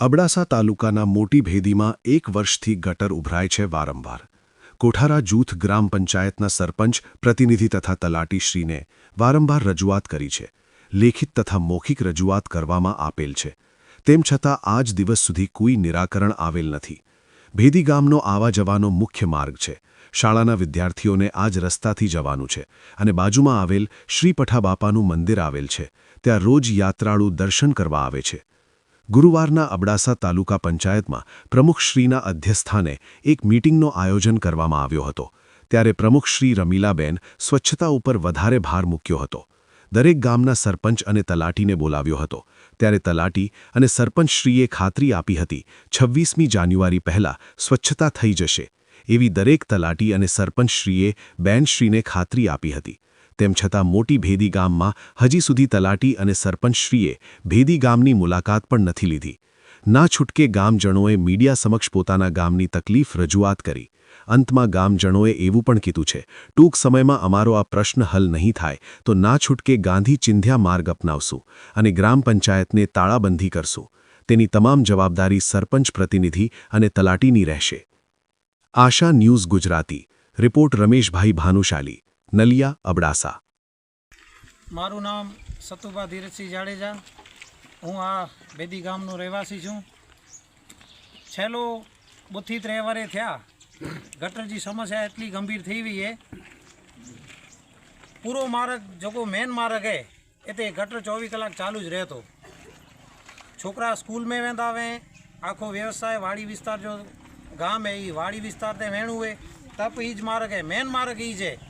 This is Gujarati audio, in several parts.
અબડાસા તાલુકાના મોટી ભેદીમાં એક વર્ષથી ગટર ઉભરાય છે વારંવાર. કોઠારા જૂથ ગ્રામ પંચાયતના સરપંચ, પ્રતિનિધિ તથા તલાટીશ્રીને વારંવાર રજૂઆત કરી છે. લેખિત તથા મૌખિક રજૂઆત કરવામાં આપેલ છે. તેમ છતાં આજ દિવસ સુધી કોઈ નિરાકરણ આવેલ નથી. ભેદી ગામનો આવા જવાનો મુખ્ય માર્ગ છે. શાળાના વિદ્યાર્થીઓને આજ રસ્તાથી જવાનું છે અને બાજુમાં આવેલ શ્રી પઠાબાપાનું મંદિર આવેલ છે. ત્યાં રોજ યાત્રાળુ દર્શન કરવા આવે છે. ગુરુવારના અબડાસા તાલુકા પંચાયતમાં પ્રમુખશ્રીના અધ્યસ્થાને એક મીટિંગનો આયોજન કરવામાં આવ્યો હતો. ત્યારે પ્રમુખશ્રી રમીલાબેન સ્વચ્છતા ઉપર વધારે ભાર મૂક્યો હતો. દરેક ગામના સરપંચ અને તલાટીને બોલાવ્યો હતો. ત્યારે તલાટી અને સરપંચશ્રીએ ખાતરી આપી હતી, છવ્વીસમી જાન્યુઆરી પહેલાં સ્વચ્છતા થઈ જશે. એવી દરેક તલાટી અને સરપંચશ્રીએ બેનશ્રીને ખાતરી આપી હતી. તેમ છતાં મોટી ભેદી ગામમાં હજી સુધી તલાટી અને સરપંચશ્રીએ ભેદી ગામની મુલાકાત પણ નથી લીધી. ના છૂટકે ગામજનોએ મીડિયા સમક્ષ પોતાના ગામની તકલીફ રજૂઆત કરી. અંતમાં ગામજનોએ એવું પણ કીધું છે, ટૂંક સમયમાં અમારો આ પ્રશ્ન હલ નહીં થાય, તો ના છૂટકે ગાંધી ચિંધ્યા માર્ગ અપનાવશું અને ગ્રામ પંચાયતને તાળાબંધી કરશું. તેની તમામ જવાબદારી સરપંચ પ્રતિનિધિ અને તલાટીની રહેશે. આશા ન્યૂઝ ગુજરાતી. રિપોર્ટ રમેશભાઈ ભાનુશાલી. નલિયા અબડાસા. મારું નામ સતુભા ધીરજસિંહ જાડેજા. હું આ બેદી ગામનો રહેવાસી છું. છેલ્લો બુથિત રહેવારે થયા. ગટરજી સમસ્યા એટલી ગંભીર થઈ ગઈ છે પૂરો માર્ગ જોકો મેન માર્ગ હે, એ તે ગટર ચોવીસ કલાક ચાલુ જ રહેતો. છોકરા સ્કૂલમાં વેંदा વે આખો વ્યવસાય વાડી વિસ્તાર જો ગામ હે એ વાડી વિસ્તાર તે વેણું હે. તપ એ જ માર્ગ હે, મેન માર્ગ એ છે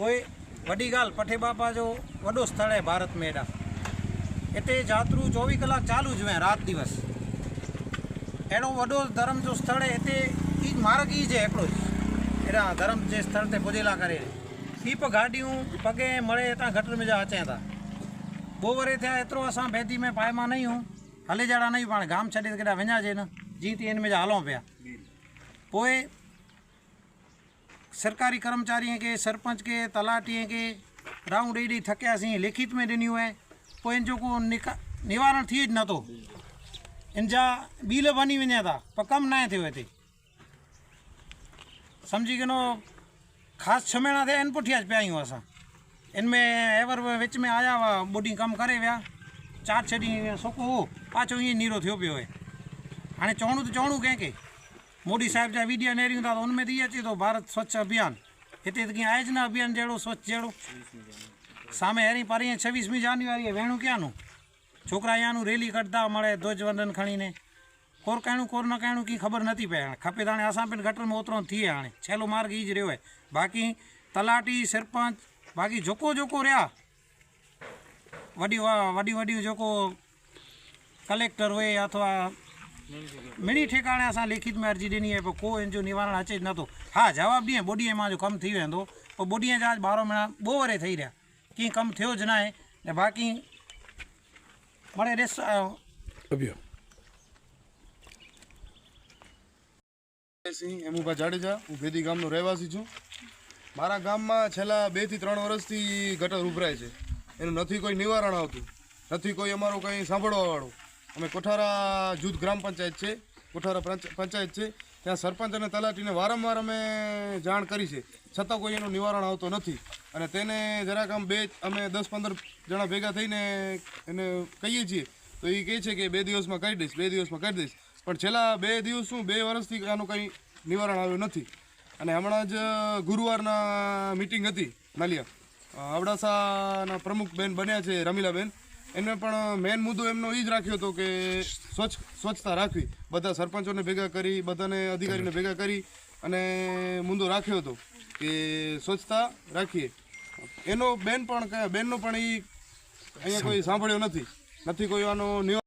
કોઈ વડીગાલ પઠેબાપા જો વડો સ્થળે ભારત મેળા. એટલે જાત્રું ચોવીસ કલાક ચાલુ જ હોય રાત દિવસ. એનો વડો ધર્મ જો સ્થળે એટલે એ જ માર્ગ એ છે એકડો જ. એના ધર્મ જે સ્થળ તે પૂજેલા કરે. પીપ ગાડિયું પગે મળે ત્યાં ગટર में जा अचनि था બહુ વરે થયા એતરો असां बैदी में पाइमा નહીં હું. हले जहिड़ा નહીં पाण गाम छॾे केॾा वञा जे न जीअं तीअं हिन में जा हलूं पिया पोइ सरकारी कर्मचारीअ खे सरपंच खे तलाटीअ खे राऊं ॾेई ॾेई थकियासीं लिखित में ॾिनियूं आहे पोइ इन जो को निका निवारण थिए ज नथो इन जा बिल बनी वञे था पर कमु न थियो हिते सम्झी गिनो ख़ासि छह महीना थिया आहिनि पुठियां पिया आहियूं असां इन में एवर विच में आया हुआ ॿ ॾींहं कमु करे विया चारि छह ॾींहं सुको हो पाछो ईअं नीरो थियो पियो आहे हाणे चवणो त चवणो कंहिंखे मोदी साहिब जा वीडिया नेरियूं था त उनमें त इहो अचे थो भारत स्वच्छ अभियान हिते त कीअं आयोजना अभियान जहिड़ो स्वच्छ जहिड़ो साम्हूं हेरी परीहं छवीसवीं जान्युआरीअ वेहणो कयानू छोकिरा यानू रेली कढंदा मड़े ध्वजवंदन खणी ने कोर कहिणो कोर न कहिणो की ख़बर नथी पए हाणे खपे त हाणे असां पिणु घटि में ओतिरो थी विया हाणे छेलो मार्ग ई ज रहियो आहे बाक़ी तलाटी सरपंच बाक़ी जेको जेको रहिया वॾियूं वॾियूं वॾियूं जेको कलेक्टर हुए अथवा मिणी ठिकाणे असां लिखित में अर्जी ॾिनी आहे पर को इन जो निवारण अचे ज नथो हा जवाबु ॾींहुं ॿोॾीअ मां जो कमु थी वेंदो पर ॿोॾीअ जा ॿारहं महीना ॿ वरे ठही रहिया कीअं कमु थियो ज न आहे ऐं बाक़ी મળે ॾिस સિંહ એમુભા જાડેજા હું ભેદી ગામનો રહેવાસી છું મારા ગામમાં છેલ્લા બે થી ત્રણ વર્ષથી ગટર ઉભરાય છે એનું નથી કોઈ નિવારણ આવતું નથી કોઈ અમારું કંઈ સાંભળવાવાળું અમે કોઠારા જૂથ ગ્રામ પંચાયત છે, કોઠારા પંચ- પંચાયત છે. ત્યાં સરપંચ અને તલાટીને વારંવાર અમે જાણ કરી છે. છતાં કોઈ એનું નિવારણ આવતો નથી. અને તેને જરાક આમ બે, અમે દસ પંદર જણા ભેગા થઈને એને કહીએ છીએ. તો એ કહે છે કે બે દિવસમાં કરી દઈશ, બે દિવસમાં કરી દઈશ. પણ છેલ્લા બે દિવસ શું, બે વર્ષથી આનું કંઈ નિવારણ આવ્યું નથી. અને હમણાં જ ગુરુવારના મિટિંગ હતી, નાલિયા. અબડાસાના પ્રમુખ બેન બન્યા છે, રમીલાબેન. એમને પણ મેન મુદ્દો એમનો એ જ રાખ્યો હતો કે સ્વચ્છ, સ્વચ્છતા રાખવી. બધા સરપંચોને ભેગા કરી, બધાને અધિકારીને ભેગા કરી અને મુદ્દો રાખ્યો હતો કે સ્વચ્છતા રાખીએ. એનો બેન પણ બેનનો પણ એ અહીંયા કોઈ સાંભળ્યો નથી. નથી કોઈ આનો નિવા